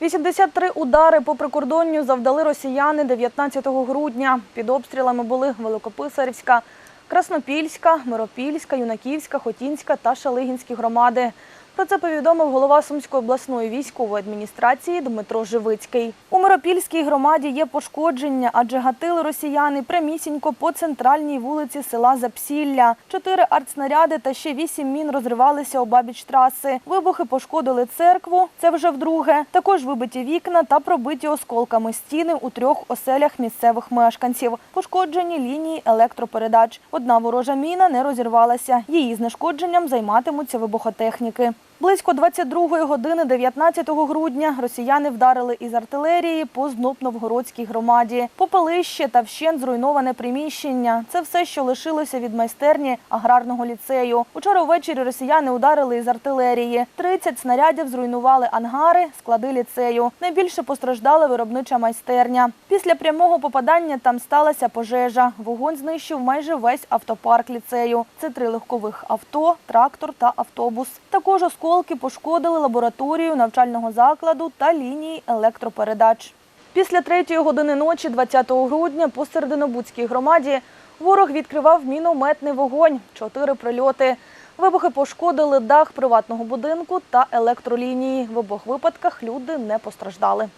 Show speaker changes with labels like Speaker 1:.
Speaker 1: 83 удари по прикордонню завдали росіяни 19 грудня. Під обстрілами були Великописарівська, Краснопільська, Миропільська, Юнаківська, Хотінська та Шалигінські громади. Про це повідомив голова Сумської обласної військової адміністрації Дмитро Живицький. У Миропільській громаді є пошкодження, адже гатили росіяни прямісінько по центральній вулиці села Запсілля. Чотири артснаряди та ще вісім мін розривалися обабіч траси. Вибухи пошкодили церкву, це вже вдруге. Також вибиті вікна та пробиті осколками стіни у трьох оселях місцевих мешканців. Пошкоджені лінії електропередач. Одна ворожа міна не розірвалася. Її знешкодженням займатимуться вибухотехніки. Близько 22 години 19 грудня росіяни вдарили із артилерії по Знопновгородській громаді. Попелище та вщент зруйноване приміщення. Це все, що лишилося від майстерні аграрного ліцею. Учора ввечері росіяни ударили із артилерії. 30 снарядів зруйнували ангари, склади ліцею. Найбільше постраждала виробнича майстерня. Після прямого попадання там сталася пожежа. Вогонь знищив майже весь автопарк ліцею. Це три легкових авто, трактор та автобус. Також осколки пошкодили лабораторію навчального закладу та лінії електропередач. Після третьої години ночі, 20 грудня, по Серединобудській громаді ворог відкривав мінометний вогонь. Чотири прильоти. Вибухи пошкодили дах приватного будинку та електролінії. В обох випадках люди не постраждали.